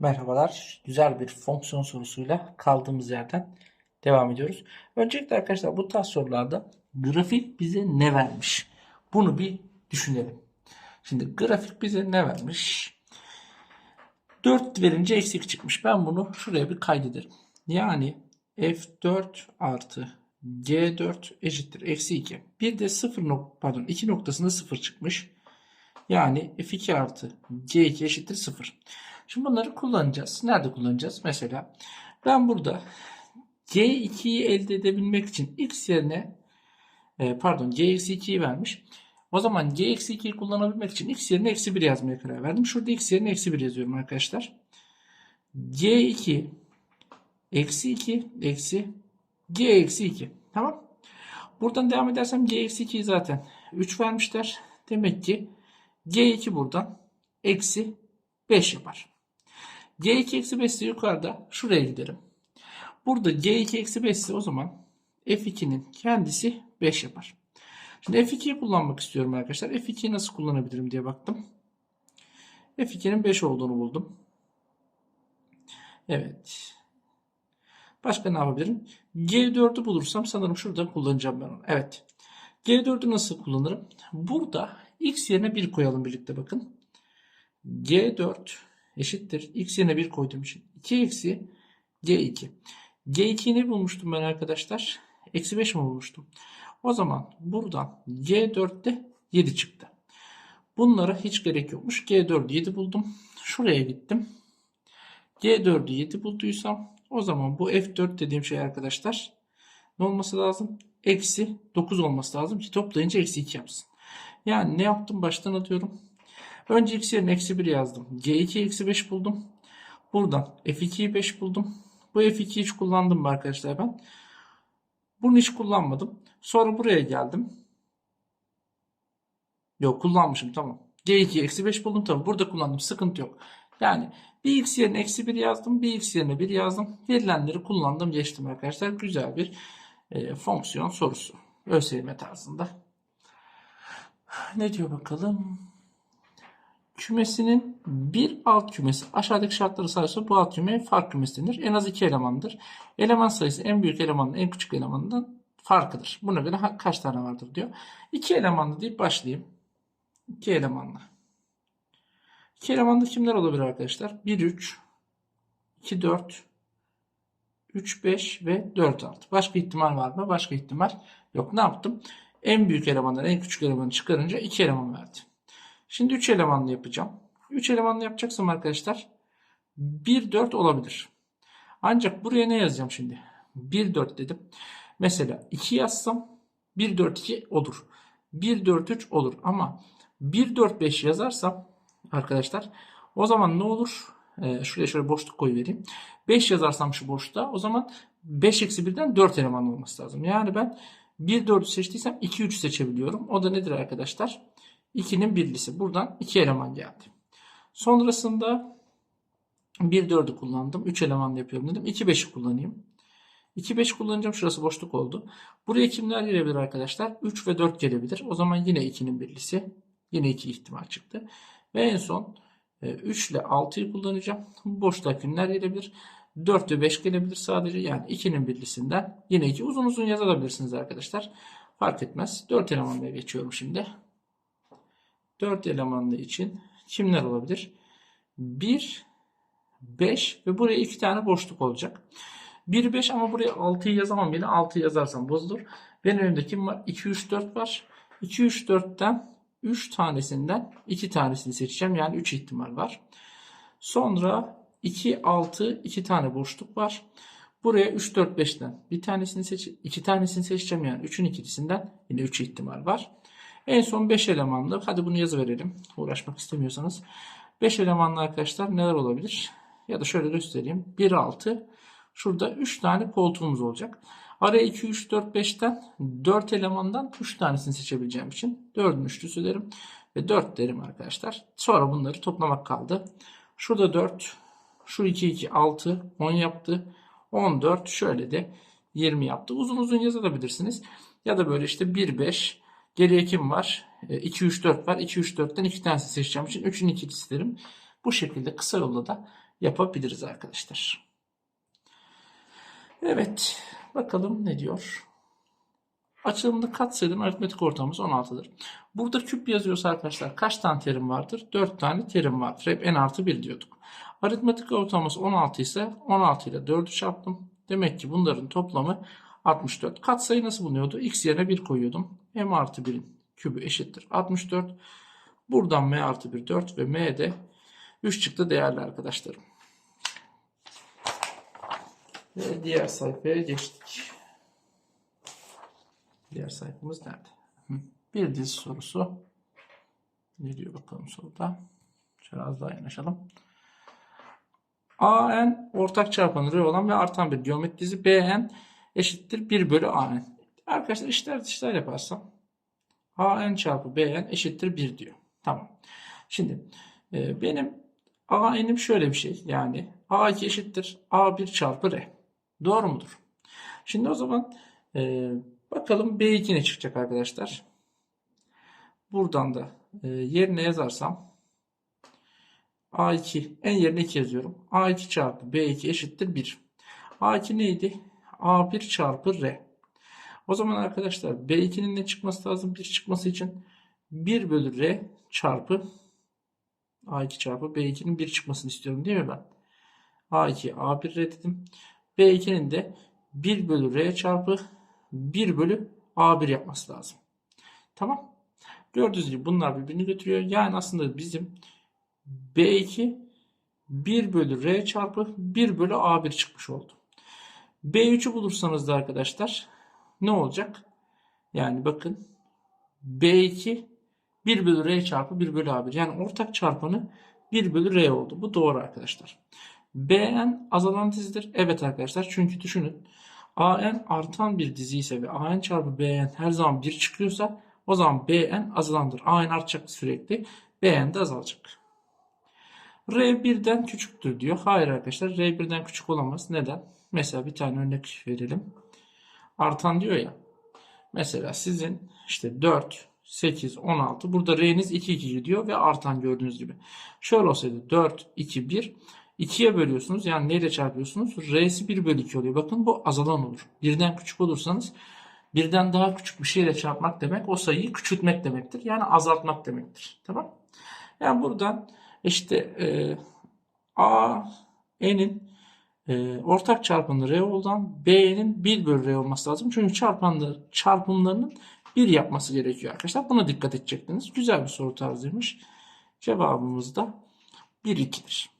Merhabalar. Güzel bir fonksiyon sorusuyla kaldığımız yerden devam ediyoruz. Öncelikle arkadaşlar bu tarz sorularda grafik bize ne vermiş? Bunu bir düşünelim. Şimdi grafik bize ne vermiş? 4 verince eksi 2 çıkmış. Ben bunu şuraya bir kaydederim. Yani F4 artı G4 eşittir eksi 2. Bir de 0 nok pardon 2 noktasında 0 çıkmış. Yani F2 artı G2 eşittir 0. Şimdi bunları kullanacağız. Nerede kullanacağız? Mesela ben burada G2'yi elde edebilmek için x yerine e, pardon G-2'yi vermiş. O zaman G-2'yi kullanabilmek için x yerine eksi 1 yazmaya karar verdim. Şurada x yerine eksi 1 yazıyorum arkadaşlar. G2 eksi 2 eksi G eksi 2. Tamam. Buradan devam edersem G eksi 2'yi zaten 3 vermişler. Demek ki G2 buradan eksi 5 yapar. G2 eksi 5 ise yukarıda şuraya giderim. Burada G2 eksi 5 ise o zaman F2'nin kendisi 5 yapar. Şimdi F2'yi kullanmak istiyorum arkadaşlar. F2'yi nasıl kullanabilirim diye baktım. F2'nin 5 olduğunu buldum. Evet. Başka ne yapabilirim? G4'ü bulursam sanırım şurada kullanacağım ben onu. Evet. G4'ü nasıl kullanırım? Burada x yerine 1 koyalım birlikte bakın. G4 eşittir. X yerine 1 koyduğum için 2 eksi G2. G2'yi ne bulmuştum ben arkadaşlar? Eksi 5 mi bulmuştum? O zaman buradan G4'te 7 çıktı. Bunlara hiç gerek yokmuş. G4'ü 7 buldum. Şuraya gittim. G4'ü 7 bulduysam o zaman bu F4 dediğim şey arkadaşlar ne olması lazım? Eksi 9 olması lazım ki toplayınca eksi 2 yapsın. Yani ne yaptım? Baştan atıyorum. Önce x yerine eksi 1 yazdım. G2 eksi 5 buldum. Buradan F2'yi 5 buldum. Bu F2'yi hiç kullandım mı arkadaşlar ben? Bunu hiç kullanmadım. Sonra buraya geldim. Yok kullanmışım tamam. G2 eksi 5 buldum tabi. Burada kullandım. Sıkıntı yok. Yani bir x yerine eksi 1 yazdım. Bir x yerine 1 yazdım. Verilenleri kullandım. Geçtim arkadaşlar. Güzel bir e, fonksiyon sorusu. ÖSYM tarzında. Ne diyor bakalım? Kümesinin bir alt kümesi aşağıdaki şartları sayarsa bu alt küme fark kümesi denir. En az iki elemandır. Eleman sayısı en büyük elemanla en küçük elemandan farkıdır. Buna göre kaç tane vardır diyor. İki elemanlı deyip başlayayım. İki elemanlı. İki elemanlı kimler olabilir arkadaşlar? 1, 3, 2, 4, 3, 5 ve 4, 6. Başka ihtimal var mı? Başka ihtimal yok. Ne yaptım? En büyük elemandan en küçük elemanı çıkarınca iki eleman verdi. Şimdi 3 elemanlı yapacağım. 3 elemanlı yapacaksam arkadaşlar 1 4 olabilir. Ancak buraya ne yazacağım şimdi? 1 4 dedim. Mesela 2 yazsam 1 4 2 olur. 1 4 3 olur ama 1 4 5 yazarsam arkadaşlar o zaman ne olur? Ee, şuraya şöyle boşluk koy vereyim. 5 yazarsam şu boşluğa o zaman 5 eksi 1'den 4 eleman olması lazım. Yani ben 1 4'ü seçtiysem 2 3 seçebiliyorum. O da nedir arkadaşlar? 2'nin birlisi. Buradan 2 eleman geldi. Sonrasında 1 4'ü kullandım. 3 elemanla yapıyorum dedim. 2 5'i kullanayım. 2 5 kullanacağım. Şurası boşluk oldu. Buraya kimler gelebilir arkadaşlar? 3 ve 4 gelebilir. O zaman yine 2'nin birlisi. Yine 2 ihtimal çıktı. Ve en son 3 ile 6'yı kullanacağım. Boşluğa kimler gelebilir? 4 ve 5 gelebilir sadece. Yani 2'nin birlisinden yine 2. Uzun uzun yazabilirsiniz arkadaşlar. Fark etmez. 4 elemanla geçiyorum şimdi. 4 elemanlı için kimler olabilir? 1, 5 ve buraya 2 tane boşluk olacak. 1, 5 ama buraya 6'yı yazamam. Yine 6'yı yazarsam bozulur. Benim önümde kim var? 2, 3, 4 var. 2, 3, 4'ten 3 tanesinden 2 tanesini seçeceğim. Yani 3 ihtimal var. Sonra 2, 6, 2 tane boşluk var. Buraya 3, 4, 5'ten bir tanesini seç 2 tanesini seçeceğim. Yani 3'ün ikilisinden yine 3 ihtimal var. En son 5 elemanlı. Hadi bunu yazı verelim. Uğraşmak istemiyorsanız. 5 elemanlı arkadaşlar neler olabilir? Ya da şöyle göstereyim. 1, 6. Şurada 3 tane koltuğumuz olacak. Araya 2, 3, 4, 5'ten 4 elemandan 3 tanesini seçebileceğim için 4'ün üçlüsü derim. Ve 4 derim arkadaşlar. Sonra bunları toplamak kaldı. Şurada 4. Şu 2, 2, 6. 10 yaptı. 14. Şöyle de 20 yaptı. Uzun uzun yazabilirsiniz. Ya da böyle işte 1, 5. Geriye kim var? 2, 3, 4 var. 2, 3, 4'ten 2 tanesini seçeceğim için 3'ün ikilisi derim. Bu şekilde kısa yolla da yapabiliriz arkadaşlar. Evet. Bakalım ne diyor. Açılımda katsayının aritmetik ortamımız 16'dır. Burada küp yazıyorsa arkadaşlar kaç tane terim vardır? 4 tane terim vardır. Hep n artı 1 diyorduk. Aritmetik ortamımız 16 ise 16 ile 4'ü çarptım. Demek ki bunların toplamı 64. Katsayı nasıl bulunuyordu? X yerine 1 koyuyordum. M artı 1'in kübü eşittir 64. Buradan M artı 1 4 ve M de 3 çıktı değerli arkadaşlarım. Ve diğer sayfaya geçtik. Diğer sayfamız nerede? Bir dizi sorusu. Ne diyor bakalım soruda? Biraz daha yanaşalım. AN ortak çarpanı R olan ve artan bir geometri dizi BN eşittir 1 bölü AN. Arkadaşlar işler dışlar yaparsam AN çarpı BN eşittir 1 diyor. Tamam. Şimdi e, benim AN'im şöyle bir şey. Yani A2 eşittir A1 çarpı R. Doğru mudur? Şimdi o zaman e, bakalım B2 ne çıkacak arkadaşlar. Buradan da e, yerine yazarsam A2 en yerine 2 yazıyorum. A2 çarpı B2 eşittir 1. A2 neydi? A1 çarpı R. O zaman arkadaşlar B2'nin ne çıkması lazım? 1 çıkması için 1 bölü R çarpı A2 çarpı B2'nin 1 çıkmasını istiyorum değil mi ben? A2 A1 R dedim. B2'nin de 1 bölü R çarpı 1 bölü A1 yapması lazım. Tamam. Gördüğünüz gibi bunlar birbirini götürüyor. Yani aslında bizim B2 1 bölü R çarpı 1 bölü A1 çıkmış oldu. B3'ü bulursanız da arkadaşlar ne olacak? Yani bakın B2 1 bölü R çarpı 1 bölü A1. Yani ortak çarpanı 1 bölü R oldu. Bu doğru arkadaşlar. BN azalan dizidir. Evet arkadaşlar çünkü düşünün. AN artan bir dizi ise ve AN çarpı BN her zaman 1 çıkıyorsa o zaman BN azalandır. AN artacak sürekli. BN de azalacak. R birden küçüktür diyor. Hayır arkadaşlar R birden küçük olamaz. Neden? Mesela bir tane örnek verelim. Artan diyor ya. Mesela sizin işte 4, 8, 16. Burada R'niz 2, 2 gidiyor ve artan gördüğünüz gibi. Şöyle olsaydı 4, 2, 1. 2'ye bölüyorsunuz. Yani neyle çarpıyorsunuz? R'si 1 bölü 2 oluyor. Bakın bu azalan olur. Birden küçük olursanız birden daha küçük bir şeyle çarpmak demek o sayıyı küçültmek demektir. Yani azaltmak demektir. Tamam. Yani buradan işte e, A n'in e, ortak çarpanı R olan B'nin 1 bölü R olması lazım. Çünkü çarpanları, çarpımlarının 1 yapması gerekiyor arkadaşlar. Buna dikkat edecektiniz. Güzel bir soru tarzıymış. Cevabımız da 1-2'dir.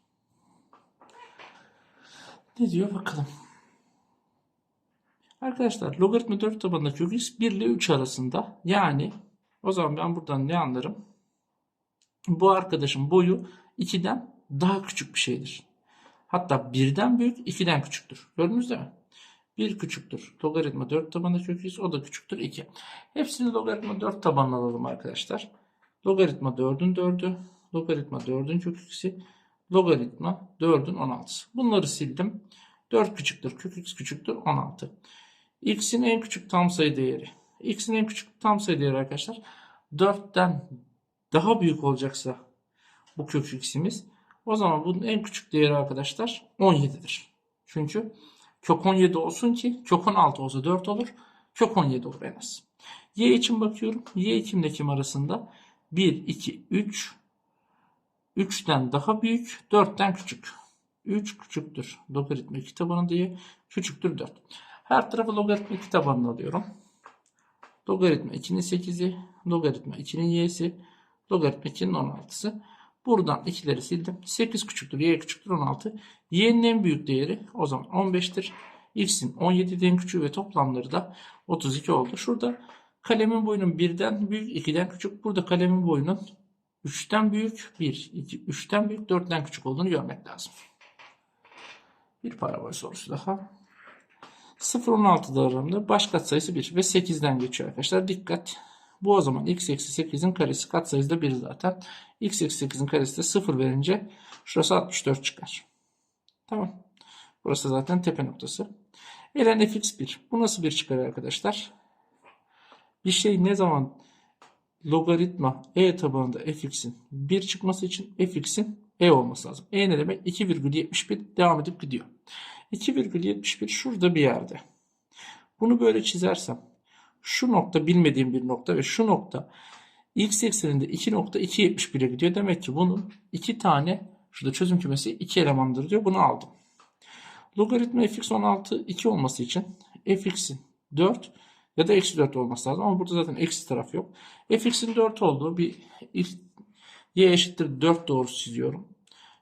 Ne diyor bakalım. Arkadaşlar logaritma 4 tabanında kök x 1 ile 3 arasında. Yani o zaman ben buradan ne anlarım? Bu arkadaşın boyu 2'den daha küçük bir şeydir. Hatta 1'den büyük 2'den küçüktür. Gördünüz değil mi? 1 küçüktür. Logaritma 4 tabanında kök x o da küçüktür 2. Hepsini logaritma 4 tabanına alalım arkadaşlar. Logaritma 4'ün 4'ü, logaritma 4'ün kök x'i, logaritma 4'ün 16'sı. Bunları sildim. 4 küçüktür, kök x küçüktür 16. x'in en küçük tam sayı değeri. x'in en küçük tam sayı değeri arkadaşlar 4'ten daha büyük olacaksa bu kök x'imiz o zaman bunun en küçük değeri arkadaşlar 17'dir. Çünkü kök 17 olsun ki kök 16 olsa 4 olur. Kök 17 olur en az. Y için bakıyorum. Y kimle kim arasında? 1, 2, 3. 3'ten daha büyük. 4'ten küçük. 3 küçüktür. Logaritma 2 tabanı diye. Küçüktür 4. Her tarafı logaritma 2 tabanını alıyorum. Logaritma 2'nin 8'i. Logaritma 2'nin y'si. Logaritma 2'nin 16'sı. Buradan ikileri sildim. 8 küçüktür. Y küçüktür 16. Y'nin en büyük değeri o zaman 15'tir. X'in 17'den en küçüğü ve toplamları da 32 oldu. Şurada kalemin boyunun 1'den büyük 2'den küçük. Burada kalemin boyunun 3'ten büyük 1, 2, 3'ten büyük 4'ten küçük olduğunu görmek lazım. Bir parabol sorusu daha. 0-16 aralığında baş katsayısı 1 ve 8'den geçiyor arkadaşlar. Dikkat. Bu o zaman x eksi 8'in karesi katsayısı da 1 zaten. x eksi 8'in karesi de 0 verince şurası 64 çıkar. Tamam. Burası zaten tepe noktası. Elen fx1. Bu nasıl bir çıkar arkadaşlar? Bir şey ne zaman logaritma e tabanında fx'in 1 çıkması için fx'in E olması lazım. E ne demek? 2,71 devam edip gidiyor. 2,71 şurada bir yerde. Bunu böyle çizersem şu nokta bilmediğim bir nokta ve şu nokta x ekseninde 2.271'e gidiyor. Demek ki bunun iki tane şurada çözüm kümesi iki elemandır diyor. Bunu aldım. Logaritma fx 16 2 olması için fx'in 4 ya da eksi 4 olması lazım. Ama burada zaten eksi taraf yok. fx'in 4 olduğu bir y eşittir 4 doğrusu çiziyorum.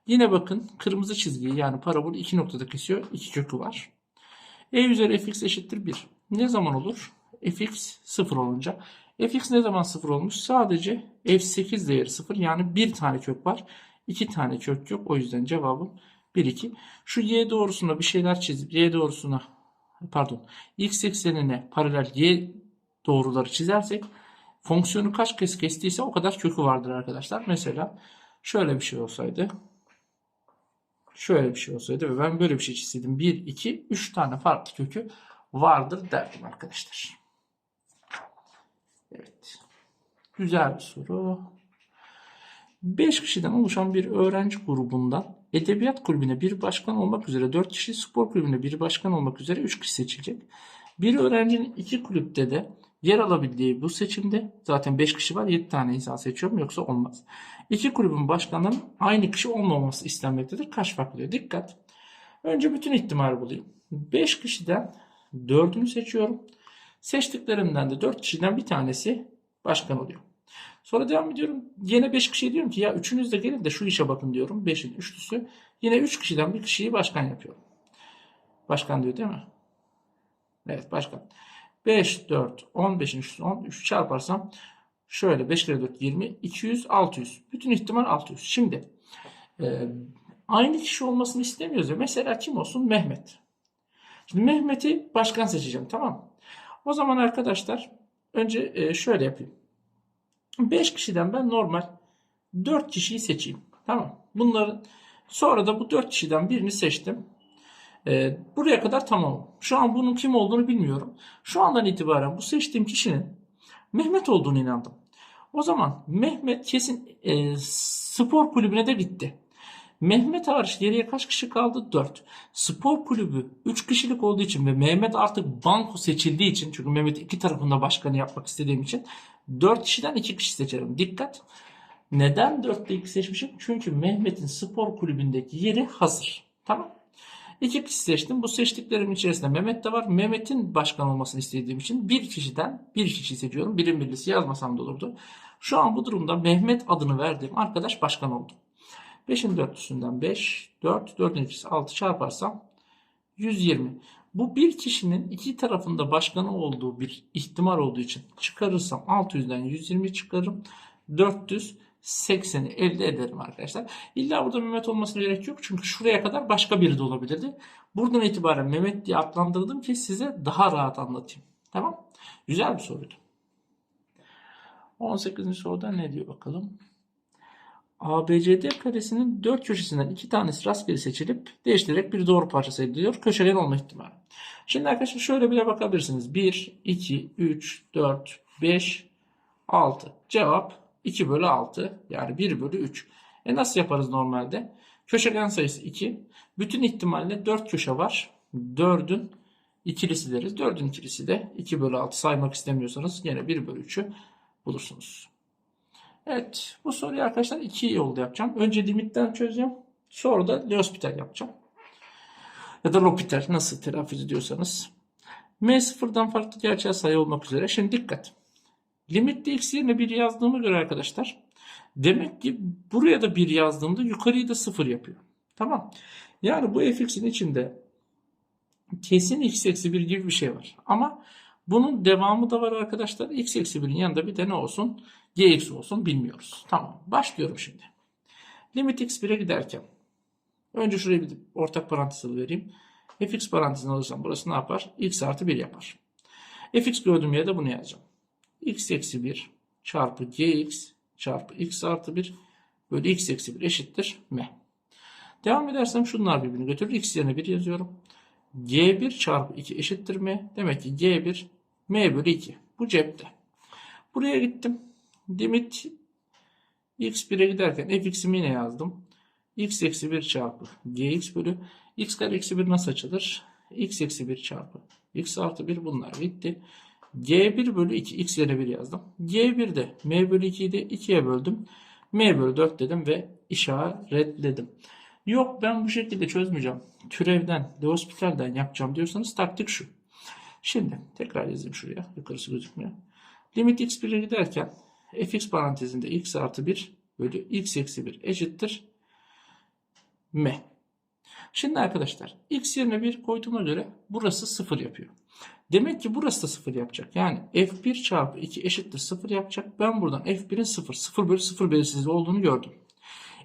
Yine bakın kırmızı çizgiyi yani parabol iki noktada kesiyor. iki kökü var. e üzeri fx eşittir 1. Ne zaman olur? Fx 0 olunca. fx ne zaman 0 olmuş? Sadece f8 değeri 0. Yani bir tane kök var. iki tane kök yok. O yüzden cevabım 1, 2. Şu y doğrusuna bir şeyler çizip y doğrusuna pardon x eksenine paralel y doğruları çizersek fonksiyonu kaç kez kestiyse o kadar kökü vardır arkadaşlar. Mesela şöyle bir şey olsaydı şöyle bir şey olsaydı ve ben böyle bir şey çizseydim 1, 2, 3 tane farklı kökü vardır derdim arkadaşlar. Evet. Güzel bir soru. 5 kişiden oluşan bir öğrenci grubundan edebiyat kulübüne bir başkan olmak üzere 4 kişi, spor kulübüne bir başkan olmak üzere 3 kişi seçilecek. Bir öğrencinin iki kulüpte de yer alabildiği bu seçimde zaten 5 kişi var 7 tane insan seçiyorum yoksa olmaz. İki kulübün başkanının aynı kişi olmaması istenmektedir. Kaç farklı. Dikkat. Önce bütün ihtimali bulayım. 5 kişiden 4'ünü seçiyorum. Seçtiklerimden de 4 kişiden bir tanesi başkan oluyor. Sonra devam ediyorum. Yine 5 kişiye diyorum ki ya üçünüz de gelin de şu işe bakın diyorum. 5'in üçlüsü. Yine 3 kişiden bir kişiyi başkan yapıyorum. Başkan diyor değil mi? Evet başkan. 5, 4, 15'in üçlüsü 10. 3 çarparsam şöyle 5 kere 4 20, 200, 600. Bütün ihtimal 600. Şimdi e, aynı kişi olmasını istemiyoruz ya. Mesela kim olsun? Mehmet. Şimdi Mehmet'i başkan seçeceğim tamam mı? O zaman arkadaşlar önce e, şöyle yapayım. 5 kişiden ben normal 4 kişiyi seçeyim. Tamam. Bunların sonra da bu 4 kişiden birini seçtim. Ee, buraya kadar tamam. Şu an bunun kim olduğunu bilmiyorum. Şu andan itibaren bu seçtiğim kişinin Mehmet olduğunu inandım. O zaman Mehmet kesin e, spor kulübüne de gitti. Mehmet hariç geriye kaç kişi kaldı? 4. Spor kulübü 3 kişilik olduğu için ve Mehmet artık banko seçildiği için çünkü Mehmet iki tarafında başkanı yapmak istediğim için 4 kişiden 2 kişi seçerim. Dikkat. Neden 4'te 2 seçmişim? Çünkü Mehmet'in spor kulübündeki yeri hazır. Tamam. İki kişi seçtim. Bu seçtiklerimin içerisinde Mehmet de var. Mehmet'in başkan olmasını istediğim için bir kişiden bir kişi seçiyorum. Birim birlisi yazmasam da olurdu. Şu an bu durumda Mehmet adını verdiğim arkadaş başkan oldu. 5'in dörtlüsünden 5, 4, 4'ün ikisi 6 çarparsam 120. Bu bir kişinin iki tarafında başkanı olduğu bir ihtimal olduğu için çıkarırsam 600'den 120 çıkarırım. 480'i elde ederim arkadaşlar. İlla burada Mehmet olmasına gerek yok. Çünkü şuraya kadar başka biri de olabilirdi. Buradan itibaren Mehmet diye adlandırdım ki size daha rahat anlatayım. Tamam. Güzel bir soruydu. 18. soruda ne diyor bakalım. ABCD karesinin dört köşesinden iki tanesi rastgele seçilip değiştirerek bir doğru parçası ediliyor. Köşegen olma ihtimali. Şimdi arkadaşlar şöyle bile bakabilirsiniz. 1, 2, 3, 4, 5, 6. Cevap 2 bölü 6. Yani 1 bölü 3. E nasıl yaparız normalde? Köşegen sayısı 2. Bütün ihtimalle 4 köşe var. 4'ün ikilisi deriz. 4'ün ikilisi de 2 bölü 6 saymak istemiyorsanız yine 1 bölü 3'ü bulursunuz. Evet bu soruyu arkadaşlar iki yolda yapacağım. Önce limitten çözeceğim. Sonra da L'Hospital yapacağım. Ya da L'Hopital nasıl telaffuz ediyorsanız. M sıfırdan farklı gerçel sayı olmak üzere. Şimdi dikkat. Limitte x yerine 1 yazdığıma göre arkadaşlar. Demek ki buraya da 1 yazdığımda yukarıyı da 0 yapıyor. Tamam. Yani bu fx'in içinde kesin x eksi 1 gibi bir şey var. Ama bunun devamı da var arkadaşlar. x eksi 1'in yanında bir de ne olsun? Gx olsun bilmiyoruz. Tamam. Başlıyorum şimdi. Limit x 1'e giderken. Önce şuraya bir ortak parantez vereyim. fx parantezini alırsam burası ne yapar? x artı 1 yapar. fx gördüğüm yere de bunu yazacağım. x eksi 1 çarpı gx çarpı x artı 1 bölü x eksi 1 eşittir m. Devam edersem şunlar birbirini götürür. x yerine 1 yazıyorum. g1 çarpı 2 eşittir m. Demek ki g1 m bölü 2. Bu cepte. Buraya gittim. Limit x1'e giderken fx'imi yine yazdım. x eksi 1 çarpı gx bölü x kare eksi 1 nasıl açılır? x eksi 1 çarpı x artı 1 bunlar bitti. g1 bölü 2 x yerine 1 yazdım. g1'de m bölü 2'yi de 2'ye böldüm. m bölü 4 dedim ve işaretledim. Yok ben bu şekilde çözmeyeceğim. Türevden, de hospitalden yapacağım diyorsanız taktik şu. Şimdi tekrar yazayım şuraya. Yukarısı gözükmüyor. Limit x1'e giderken fx parantezinde x artı 1 bölü x eksi 1 eşittir m. Şimdi arkadaşlar x yerine 1 koyduğuma göre burası 0 yapıyor. Demek ki burası da 0 yapacak. Yani f1 çarpı 2 eşittir 0 yapacak. Ben buradan f1'in 0, 0 bölü 0 belirsizliği olduğunu gördüm.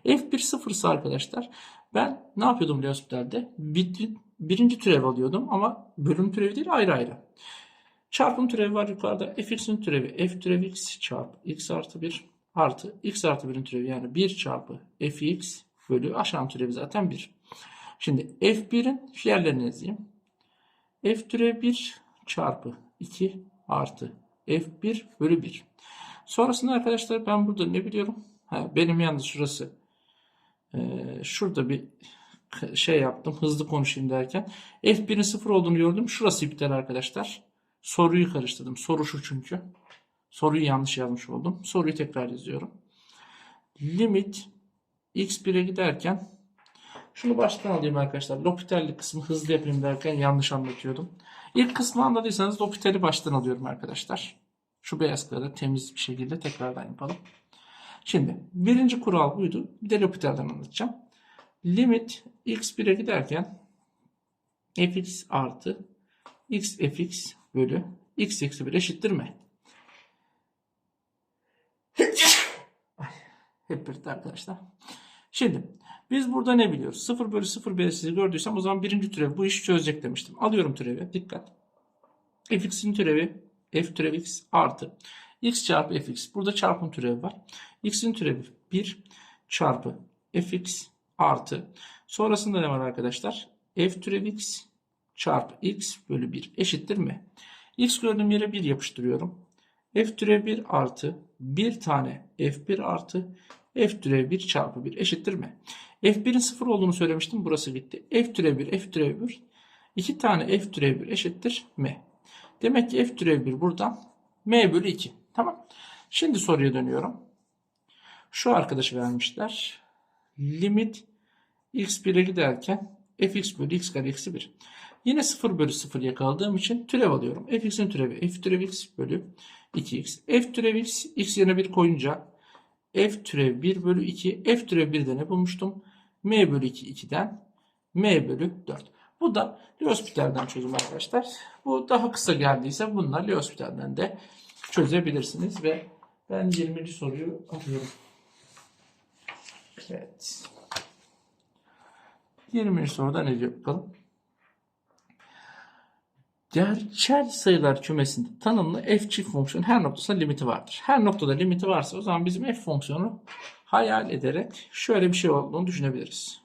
f1 0 ise arkadaşlar ben ne yapıyordum Leospitler'de? Bir, birinci türev alıyordum ama bölüm türevi değil ayrı ayrı. Çarpım türevi var yukarıda. fx'in türevi f türevi x çarpı x artı 1 artı x artı 1'in türevi yani 1 çarpı fx bölü aşağı türevi zaten 1. Şimdi f1'in yerlerini yazayım. f türevi 1 çarpı 2 artı f1 bölü 1. Sonrasında arkadaşlar ben burada ne biliyorum? Ha, benim yalnız şurası. Ee, şurada bir şey yaptım. Hızlı konuşayım derken. F1'in 0 olduğunu gördüm. Şurası iptal arkadaşlar. Soruyu karıştırdım. Soru şu çünkü. Soruyu yanlış yazmış oldum. Soruyu tekrar yazıyorum. Limit x1'e giderken şunu baştan alayım arkadaşlar. L'Hopital'li kısmı hızlı yapayım derken yanlış anlatıyordum. İlk kısmı anladıysanız L'Hopital'i baştan alıyorum arkadaşlar. Şu beyaz kağıda temiz bir şekilde tekrardan yapalım. Şimdi birinci kural buydu. Bir de L'Hopital'den anlatacağım. Limit x1'e giderken fx artı x fx bölü x eksi 1 eşittir mi? Hep birlikte arkadaşlar. Şimdi biz burada ne biliyoruz? 0 bölü 0 belirsizliği gördüysem o zaman birinci türev bu işi çözecek demiştim. Alıyorum türevi. Dikkat. fx'in türevi f türev x artı x çarpı fx. Burada çarpım türevi var. x'in türevi 1 çarpı fx artı. Sonrasında ne var arkadaşlar? f türev x çarpı x bölü 1 eşittir mi? x gördüğüm yere 1 yapıştırıyorum. f türev 1 artı 1 tane f1 artı f türev 1 çarpı 1 eşittir mi? f1'in 0 olduğunu söylemiştim. Burası gitti. f türev 1 f türev 1 2 tane f türev 1 eşittir m. Demek ki f türev 1 buradan m bölü 2. Tamam. Şimdi soruya dönüyorum. Şu arkadaşı vermişler. Limit x1'e giderken fx bölü x kare eksi 1. Yine 0 bölü 0 yakaladığım için türev alıyorum. fx'in türevi f türev x bölü 2x. f türev x x yerine 1 koyunca f türev 1 bölü 2. f türev 1'de ne bulmuştum? m bölü 2 2'den m bölü 4. Bu da L'Hospital'den çözüm arkadaşlar. Bu daha kısa geldiyse bunlar L'Hospital'den de çözebilirsiniz ve ben 20. soruyu alıyorum. Evet. 20. soruda ne diyor bakalım. Gerçel sayılar kümesinde tanımlı f çift fonksiyon her noktasında limiti vardır. Her noktada limiti varsa o zaman bizim f fonksiyonu hayal ederek şöyle bir şey olduğunu düşünebiliriz.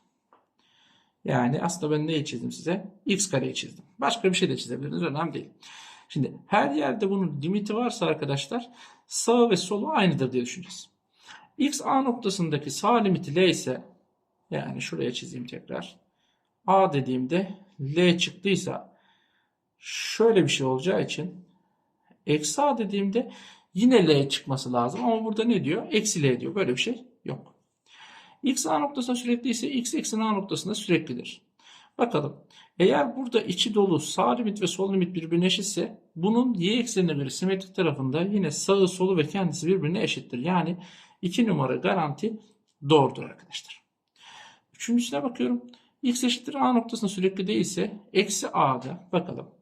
Yani aslında ben neyi çizdim size? x kareyi çizdim. Başka bir şey de çizebiliriz. Önemli değil. Şimdi her yerde bunun limiti varsa arkadaşlar sağ ve solu aynıdır diye düşüneceğiz. x a noktasındaki sağ limiti l ise yani şuraya çizeyim tekrar. a dediğimde l çıktıysa şöyle bir şey olacağı için eksi a dediğimde yine l çıkması lazım. Ama burada ne diyor? Eksi l diyor. Böyle bir şey yok. x a noktasında sürekli ise x eksi a noktasında süreklidir. Bakalım. Eğer burada içi dolu sağ limit ve sol limit birbirine eşitse bunun y eksenine göre simetrik tarafında yine sağı solu ve kendisi birbirine eşittir. Yani 2 numara garanti doğrudur arkadaşlar. Üçüncüsüne bakıyorum. x eşittir a noktasında sürekli değilse eksi a'da bakalım.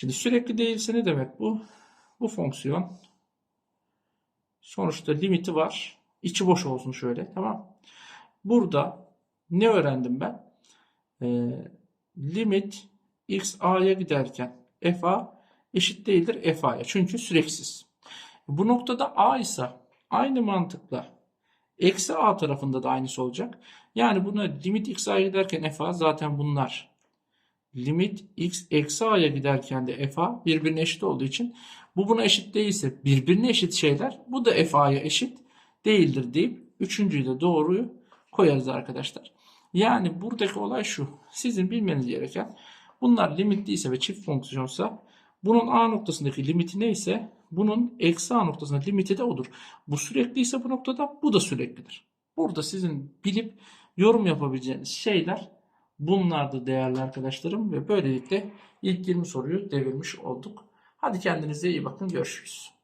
Şimdi sürekli değilse ne demek bu? Bu fonksiyon sonuçta limiti var. İçi boş olsun şöyle tamam. Burada ne öğrendim ben? Ee, limit x a'ya giderken f a eşit değildir f a'ya. Çünkü süreksiz. Bu noktada a ise aynı mantıkla eksi a tarafında da aynısı olacak. Yani buna limit x a'ya giderken f a zaten bunlar limit x eksi a'ya giderken de f a birbirine eşit olduğu için bu buna eşit değilse birbirine eşit şeyler bu da f a'ya eşit değildir deyip üçüncüyü de doğruyu koyarız arkadaşlar. Yani buradaki olay şu. Sizin bilmeniz gereken bunlar limitliyse ve çift fonksiyonsa bunun A noktasındaki limiti neyse bunun eksi A noktasındaki limiti de odur. Bu sürekliyse bu noktada bu da süreklidir. Burada sizin bilip yorum yapabileceğiniz şeyler bunlardı değerli arkadaşlarım ve böylelikle ilk 20 soruyu devirmiş olduk. Hadi kendinize iyi bakın görüşürüz.